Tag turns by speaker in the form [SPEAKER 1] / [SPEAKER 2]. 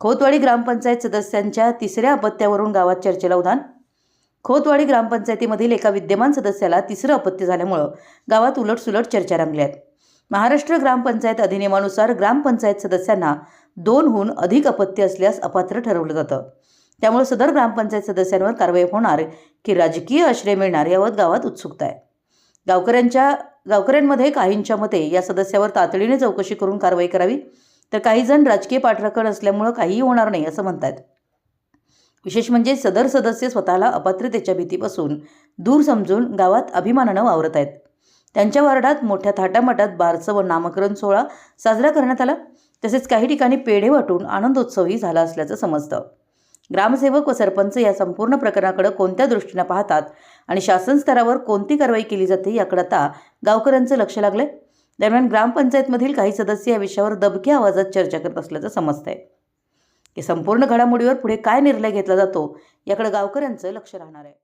[SPEAKER 1] खोतवाडी ग्रामपंचायत सदस्यांच्या तिसऱ्या अपत्यावरून गावात चर्चेला उधाण. खोतवाडी ग्रामपंचायतीमधील एका विद्यमान सदस्याला तिसरं अपत्य झाल्यामुळं गावात उलटसुलट चर्चा रंगल्या आहेत महाराष्ट्र ग्रामपंचायत अधिनियमानुसार ग्रामपंचायत सदस्यांना दोनहून अधिक अपत्य असल्यास अपात्र ठरवलं जातं. त्यामुळे सदर ग्रामपंचायत सदस्यांवर कारवाई होणार की राजकीय आश्रय मिळणार यावर गावात उत्सुकता आहे. गावकऱ्यांच्या गावकऱ्यांमध्ये काहींच्या मते या सदस्यावर तातडीने चौकशी करून कारवाई करावी. तर काही जण राजकीय पाठराखण असल्यामुळं काहीही होणार नाही असं म्हणतात विशेष म्हणजे सदर सदस्य स्वतःला अपात्रतेच्या भीतीपासून दूर समजून गावात अभिमानानं वावरत आहेत त्यांच्या वार्डात मोठ्या थाटामाटात बारसं व नामकरण सोहळा साजरा करण्यात आला. तसेच काही ठिकाणी पेढे वाटून आनंदोत्सवही झाला असल्याचं समजतं. ग्रामसेवक व सरपंच या संपूर्ण प्रकरणाकडे कोणत्या दृष्टीनं पाहतात आणि शासन स्तरावर कोणती कारवाई केली जाते याकडे आता गावकऱ्यांचं लक्ष लागलंय. दरम्यान ग्रामपंचायतमधील काही सदस्य या विषयावर दबक्या आवाजात चर्चा करत असल्याचं समजतंय. या संपूर्ण घडामोडीवर पुढे काय निर्णय घेतला जातो याकडे गावकऱ्यांचं लक्ष राहणार आहे.